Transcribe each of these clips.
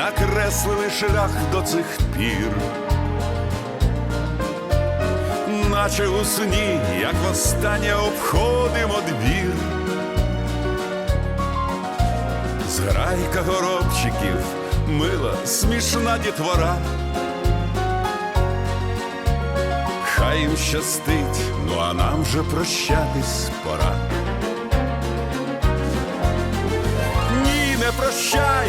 накреслили шлях до цих пір. Наче у сні, як востаннє обходимо двір. Зграйка горобчиків, мила, смішна дітвора. Хай їм щастить, ну а нам вже прощатись пора. Ні, не прощай,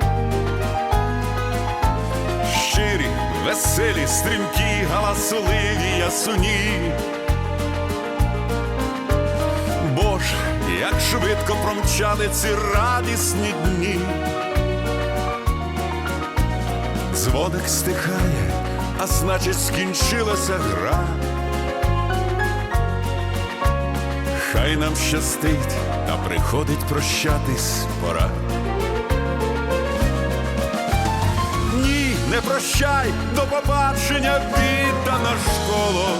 Веселі, стрімкі, галасливі ясуні. Боже, як швидко промчали ці радісні дні. Дзвоник стихає, а значить скінчилася гра. Хай нам щастить, та приходить прощатись пора. Не прощай, до побачення віддана школо.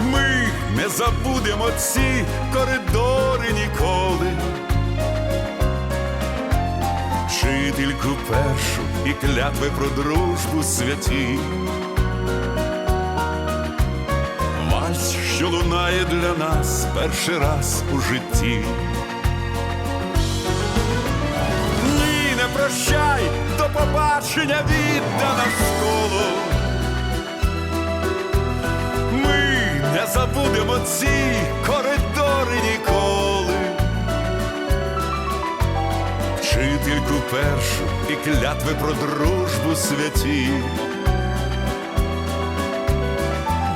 Ми не забудемо ці коридори ніколи. Вчительку першу і клятви про дружбу святі. Вальс, що лунає для нас перший раз у житті. Побачення віддана школу. Ми не забудемо ці коридори ніколи. Вчительку першу і клятви про дружбу святі.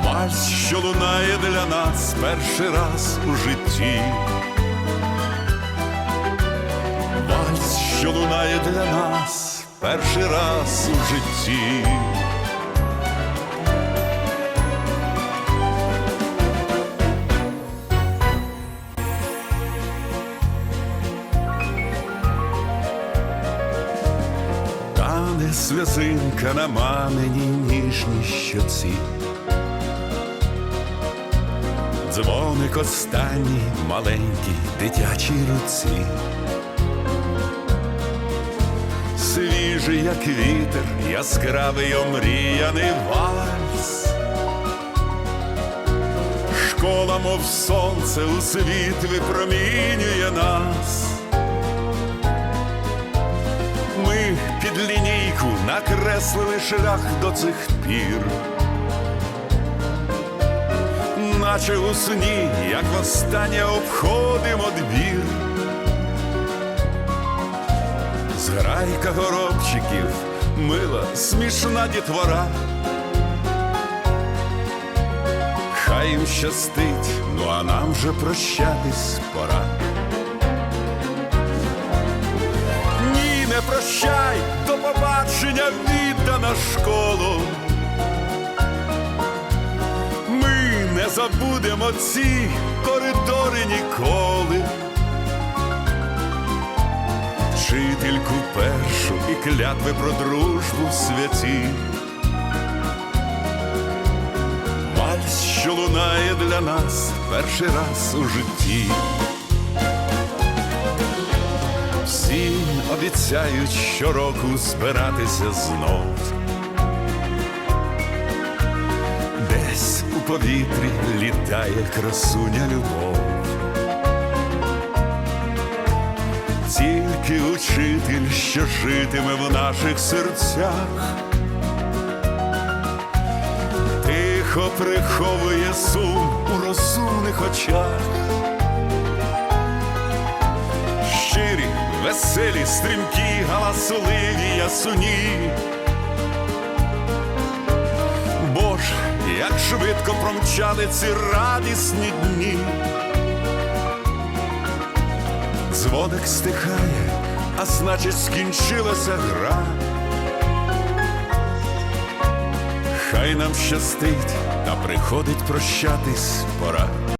Вальс, що лунає для нас перший раз у житті. Вальс, що лунає для нас перший раз у житті. Тане сльозинка на маминій ніжній щоці. Дзвоник останній маленькій дитячій руці. Свіжий, як вітер, яскравий омріяний вальс. Школа, мов сонце, у світ випромінює нас. Ми під лінійку накреслили шлях до цих пір. Наче у сні, як востаннє обходимо двір. Зграйка горобчиків, мила, смішна дітвора. Хай їм щастить, ну а нам вже прощатись пора. Ні, не прощай, до побачення віддана школу. Ми не забудемо ці коридори ніколи. Вчительку першу і клятви про дружбу святі. лунає для нас перший раз у житті. Всі обіцяють щороку збиратися знов. Десь у повітрі літає красуня любов. Тільки учитель, що житиме в наших серцях, тихо приховує сум у розумних очах. Щирі, веселі, стрімкі, галасливі ясуні. Боже, як швидко промчали ці радісні дні. Дзвоник стихає, а значить скінчилася гра. Хай нам щастить, та приходить прощатись пора.